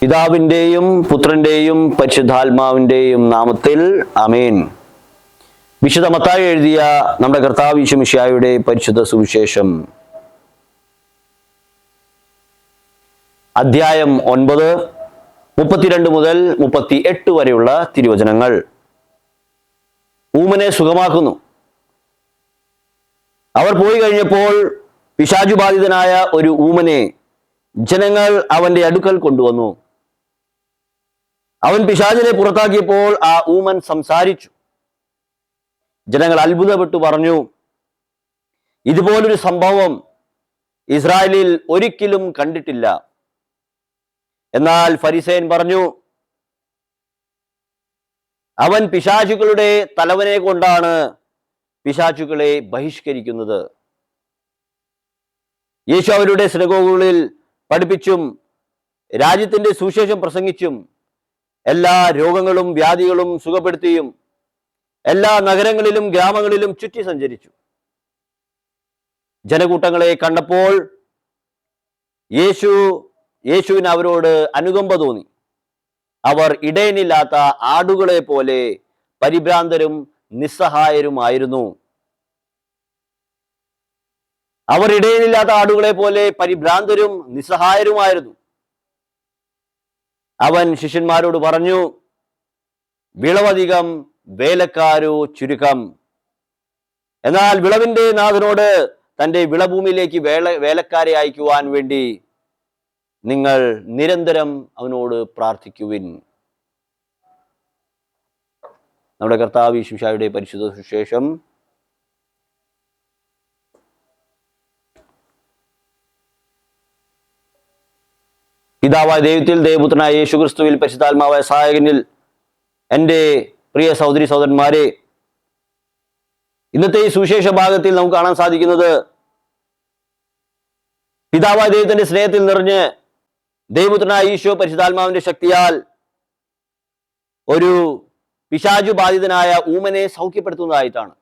പിതാവിന്റെയും പുത്രന്റെയും പരിശുദ്ധാത്മാവിന്റെയും നാമത്തിൽ അമേൻ വിശുദ്ധ മത്തായി എഴുതിയ നമ്മുടെ കർത്താവ് ഈശുമിശിയായുടെ പരിശുദ്ധ സുവിശേഷം. അധ്യായം ഒൻപത് മുപ്പത്തിരണ്ട് മുതൽ മുപ്പത്തി എട്ട് വരെയുള്ള തിരുവചനങ്ങൾ. ഊമനെ സുഖമാക്കുന്നു. അവർ പോയി കഴിഞ്ഞപ്പോൾ പിശാചുബാധിതനായ ഒരു ഊമനെ ജനങ്ങൾ അവന്റെ അടുക്കൽ കൊണ്ടുവന്നു. അവൻ പിശാചിനെ പുറത്താക്കിയപ്പോൾ ആ ഊമൻ സംസാരിച്ചു. ജനങ്ങൾ അത്ഭുതപ്പെട്ടു പറഞ്ഞു ഇതുപോലൊരു സംഭവം ഇസ്രായേലിൽ ഒരിക്കലും കണ്ടിട്ടില്ല. എന്നാൽ ഫരിസേൻ പറഞ്ഞു അവൻ പിശാചുക്കളുടെ തലവനെ കൊണ്ടാണ് പിശാചുക്കളെ ബഹിഷ്കരിക്കുന്നത്. യേശു അവരുടെ സിനഗോഗുകളിൽ പഠിപ്പിച്ചും രാജ്യത്തിന്റെ സുവിശേഷം പ്രസംഗിച്ചും എല്ലാ രോഗങ്ങളും വ്യാധികളും സുഖപ്പെടുത്തിയും എല്ലാ നഗരങ്ങളിലും ഗ്രാമങ്ങളിലും ചുറ്റി സഞ്ചരിച്ചു. ജനകൂട്ടങ്ങളെ കണ്ടപ്പോൾ യേശു യേശുവിന് അവരോട് അനുകമ്പ തോന്നി. അവർ ഇടയനില്ലാത്ത ആടുകളെ പോലെ പരിഭ്രാന്തരും നിസ്സഹായരുമായിരുന്നു. അവർ ഇടയനില്ലാത്ത ആടുകളെ പോലെ പരിഭ്രാന്തരും നിസ്സഹായരുമായിരുന്നു. അവൻ ശിഷ്യന്മാരോട് പറഞ്ഞു വിളവധികം വേലക്കാരോ ചുരുക്കം. എന്നാൽ വിളവിന്റെ നാഥനോട് തന്റെ വിളഭൂമിയിലേക്ക് വേല വേലക്കാരെ അയക്കുവാൻ വേണ്ടി നിങ്ങൾ നിരന്തരം അവനോട് പ്രാർത്ഥിക്കുവിൻ. നമ്മുടെ കർത്താവ് ശിഷായുടെ പരിശുദ്ധ സുശേഷം പിതാവായ ദൈവത്തിൽ ദേവപുത്രനായ യേശു ക്രിസ്തുവിൽ പരിശുദ്ധാത്മാവായ സഹായകനിൽ എന്റെ പ്രിയ സഹോദരി സഹോദരന്മാരെ ഇന്നത്തെ ഈ സുവിശേഷ ഭാഗത്തിൽ നമുക്ക് കാണാൻ സാധിക്കുന്നത് പിതാവായ ദൈവത്തിന്റെ സ്നേഹത്തിൽ നിറഞ്ഞ് ദൈവപുത്രനായ ഈശോ പരിശുദ്ധാത്മാവിന്റെ ശക്തിയാൽ ഒരു പിശാചു ബാധിതനായ ഊമനെ സൗഖ്യപ്പെടുത്തുന്നതായിട്ടാണ്.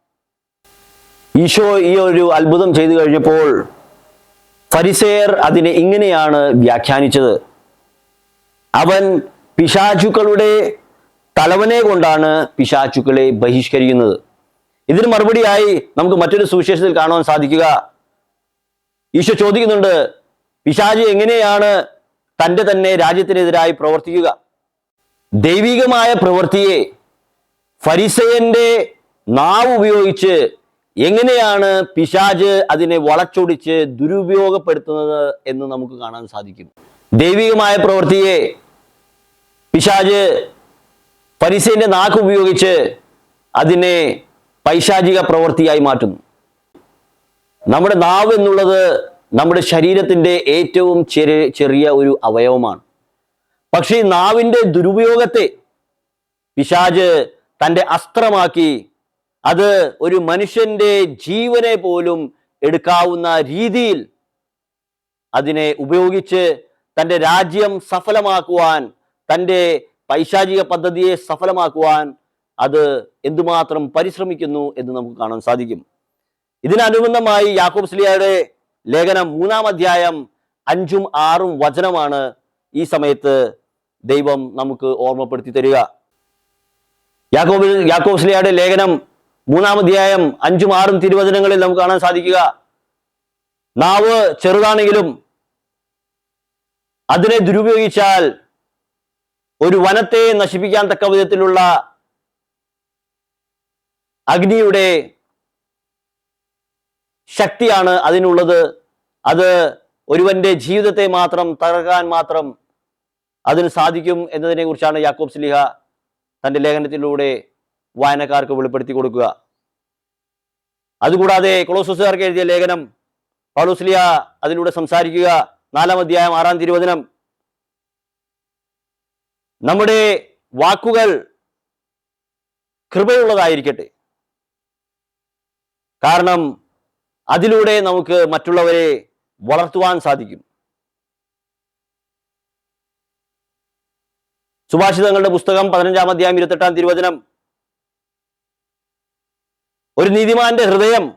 ഈശോ ഈ ഒരു അത്ഭുതം ചെയ്തു കഴിഞ്ഞപ്പോൾ ഫരിസേയർ അതിനെ ഇങ്ങനെയാണ് വ്യാഖ്യാനിച്ചത്. അവൻ പിശാചുക്കളുടെ തലവനെ കൊണ്ടാണ് പിശാചുക്കളെ ബഹിഷ്കരിക്കുന്നത്. ഇതിന് മറുപടിയായി നമുക്ക് മറ്റൊരു സുവിശേഷത്തിൽ കാണുവാൻ സാധിക്കുക. ഈശോ ചോദിക്കുന്നുണ്ട് പിശാച് എങ്ങനെയാണ് തന്റെ തന്നെ രാജ്യത്തിനെതിരായി പ്രവർത്തിക്കുക? ദൈവികമായ പ്രവൃത്തിയെ ഫരിസയന്റെ നാവ് ഉപയോഗിച്ച് എങ്ങനെയാണ് പിശാജ് അതിനെ വളച്ചൊടിച്ച് ദുരുപയോഗപ്പെടുത്തുന്നത് എന്ന് നമുക്ക് കാണാൻ സാധിക്കും. ദൈവികമായ പ്രവൃത്തിയെ പിശാജ് പരിസേന്റെ നാക്ക് ഉപയോഗിച്ച് അതിനെ പൈശാചിക പ്രവൃത്തിയായി മാറ്റുന്നു. നമ്മുടെ നാവ് എന്നുള്ളത് നമ്മുടെ ശരീരത്തിന്റെ ഏറ്റവും ചെറിയ ചെറിയ ഒരു അവയവമാണ്. പക്ഷേ ഈ നാവിന്റെ ദുരുപയോഗത്തെ പിശാജ് തന്റെ അസ്ത്രമാക്കി അത് ഒരു മനുഷ്യന്റെ ജീവനെ പോലും എടുക്കാവുന്ന രീതിയിൽ അതിനെ ഉപയോഗിച്ച് തന്റെ രാജ്യം സഫലമാക്കുവാൻ തന്റെ പൈശാചിക പദ്ധതിയെ സഫലമാക്കുവാൻ അത് എന്തുമാത്രം പരിശ്രമിക്കുന്നു എന്ന് നമുക്ക് കാണാൻ സാധിക്കും. ഇതിനനുബന്ധമായി യാക്കോബ് സ്ലിയയുടെ ലേഖനം മൂന്നാം അധ്യായം അഞ്ചും ആറും വചനമാണ് ഈ സമയത്ത് ദൈവം നമുക്ക് ഓർമ്മപ്പെടുത്തി തരിക. യാക്കോബിൽ യാക്കോബ് സ്ലിയയുടെ ലേഖനം മൂന്നാം അധ്യായം അഞ്ചും ആറും തിരുവചനങ്ങളിൽ നമുക്ക് കാണാൻ സാധിക്കുക. നാവ് ചെറുതാണെങ്കിലും അതിനെ ദുരുപയോഗിച്ചാൽ ഒരു വനത്തെ നശിപ്പിക്കാൻ തക്ക വിധത്തിലുള്ള അഗ്നിയുടെ ശക്തിയാണ് അതിനുള്ളത്. അത് ഒരുവന്റെ ജീവിതത്തെ മാത്രം തകർക്കാൻ മാത്രം അതിന് സാധിക്കും എന്നതിനെ കുറിച്ചാണ് യാക്കോബ് സ്ലിഹ തന്റെ ലേഖനത്തിലൂടെ വായനക്കാർക്ക് വെളിപ്പെടുത്തി കൊടുക്കുക. അതുകൂടാതെ കൊളോസുസുകാർക്ക് എഴുതിയ ലേഖനം പൗലോസ്ലിയ അതിലൂടെ സംസാരിക്കുക. നാലാം അധ്യായം ആറാം തിരുവചനം. നമ്മുടെ വാക്കുകൾ കൃപയുള്ളതായിരിക്കട്ടെ. കാരണം അതിലൂടെ നമുക്ക് മറ്റുള്ളവരെ വളർത്തുവാൻ സാധിക്കും. സുഭാഷിതങ്ങളുടെ പുസ്തകം പതിനഞ്ചാം അധ്യായം ഇരുപത്തെട്ടാം തിരുവചനം. ഒരു നീതിമാന്റെ ഹൃദയം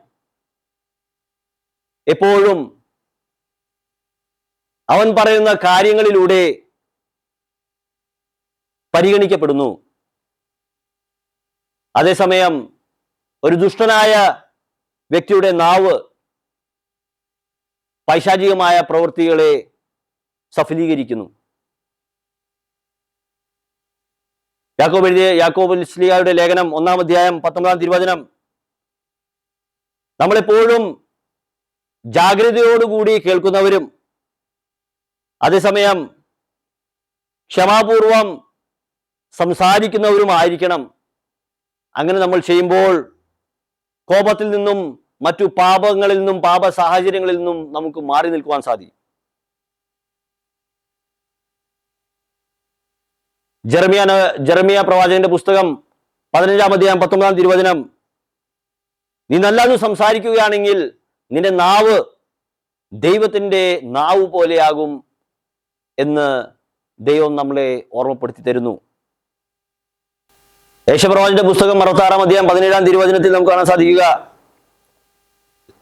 എപ്പോഴും അവൻ പറയുന്ന കാര്യങ്ങളിലൂടെ പരിഗണിക്കപ്പെടുന്നു. അതേസമയം ഒരു ദുഷ്ടനായ വ്യക്തിയുടെ നാവ് പൈശാചികമായ പ്രവൃത്തികളെ സഫലീകരിക്കുന്നു. യാക്കോബ് എഴുതിയ യാക്കോബ് ഇസ്ലിയായുടെ ലേഖനം ഒന്നാം അധ്യായം പത്തൊമ്പതാം തിരുവചനം. നമ്മളെപ്പോഴും ജാഗ്രതയോടുകൂടി കേൾക്കുന്നവരും അതേസമയം ക്ഷമാപൂർവം സംസാരിക്കുന്നവരുമായിരിക്കണം. അങ്ങനെ നമ്മൾ ചെയ്യുമ്പോൾ കോപത്തിൽ നിന്നും മറ്റു പാപങ്ങളിൽ നിന്നും പാപ സാഹചര്യങ്ങളിൽ നിന്നും നമുക്ക് മാറി നിൽക്കുവാൻ സാധിക്കും. ജർമിയ ജർമിയ പ്രവാചകന്റെ പുസ്തകം പതിനഞ്ചാം അധ്യായം പത്തൊമ്പതാം തിരുവചനം. നീ നല്ലത് സംസാരിക്കുകയാണെങ്കിൽ നിന്റെ നാവ് ദൈവത്തിന്റെ നാവ് പോലെയാകും എന്ന് ദൈവം നമ്മളെ ഓർമ്മപ്പെടുത്തി തരുന്നു. യേശപ്രവാചന്റെ പുസ്തകം അറുപത്താറാം അധ്യായം പതിനേഴാം തിരുവചനത്തിൽ നമുക്ക് കാണാൻ സാധിക്കുക.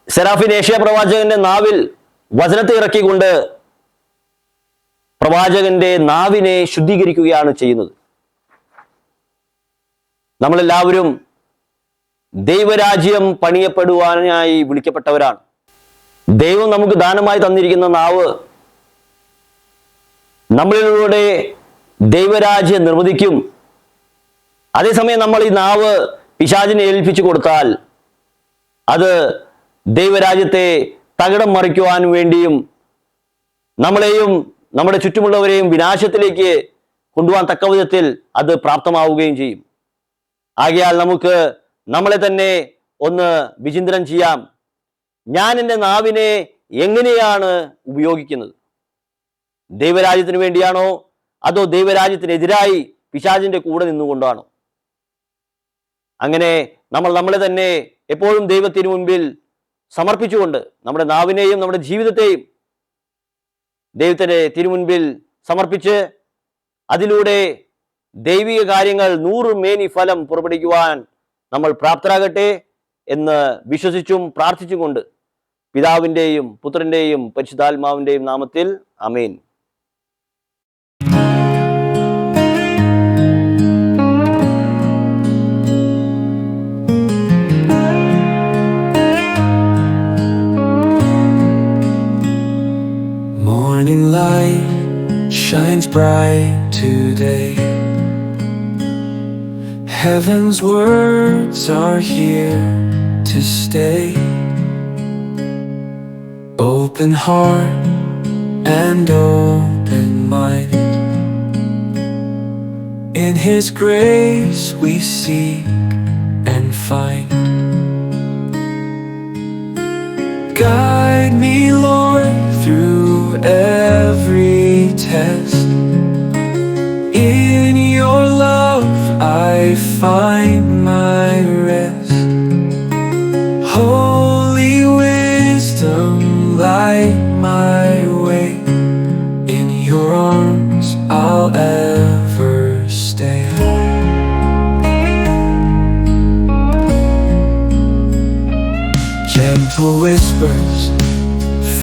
സെറാഫിൻ ഏഷ്യ പ്രവാചകന്റെ നാവിൽ വചനത്തെ ഇറക്കിക്കൊണ്ട് പ്രവാചകന്റെ നാവിനെ ശുദ്ധീകരിക്കുകയാണ് ചെയ്യുന്നത്. നമ്മളെല്ലാവരും ദൈവരാജ്യം പണിയപ്പെടുവാനായി വിളിക്കപ്പെട്ടവരാണ്. ദൈവം നമുക്ക് ദാനമായി തന്നിരിക്കുന്ന നാവ് നമ്മളിലൂടെ ദൈവരാജ്യം നിർവഹിക്കും അതേസമയം നമ്മൾ ഈ നാവ് പിശാചിനെ ഏൽപ്പിച്ചു കൊടുത്താൽ അത് ദൈവരാജ്യത്തെ തകിടം മറിക്കുവാൻ വേണ്ടിയും നമ്മളെയും നമ്മുടെ ചുറ്റുമുള്ളവരെയും വിനാശത്തിലേക്ക് കൊണ്ടുപോകാൻ തക്ക വിധത്തിൽ അത് പ്രാപ്തമാവുകയും ചെയ്യും. ആകയാൽ നമുക്ക് നമ്മളെ തന്നെ ഒന്ന് വിചിന്തനം ചെയ്യാം. ഞാൻ എന്റെ നാവിനെ എങ്ങനെയാണ് ഉപയോഗിക്കുന്നത്? ദൈവരാജ്യത്തിന് വേണ്ടിയാണോ? അതോ ദൈവരാജ്യത്തിനെതിരായി പിശാചിന്റെ കൂടെ നിന്നുകൊണ്ടാണോ? അങ്ങനെ നമ്മൾ നമ്മളെ തന്നെ എപ്പോഴും ദൈവത്തിന് മുൻപിൽ സമർപ്പിച്ചുകൊണ്ട് നമ്മുടെ നാവിനെയും നമ്മുടെ ജീവിതത്തെയും ദൈവത്തിന്റെ തിരുമുൻപിൽ സമർപ്പിച്ച് അതിലൂടെ ദൈവിക കാര്യങ്ങൾ നൂറ് മേനി ഫലം പുറപ്പെടുവിക്കുവാൻ നമ്മൾ പ്രാപ്തരാകട്ടെ എന്ന് വിശ്വസിച്ചും പ്രാർത്ഥിച്ചും കൊണ്ട് പിതാവിന്റെയും പുത്രന്റെയും പരിശുദ്ധാത്മാവിന്റെയും നാമത്തിൽ അമേൻ bright today. Heaven's words are here to stay. Open heart and open mind. In His grace we seek and find. Guide me, Lord, through every test. if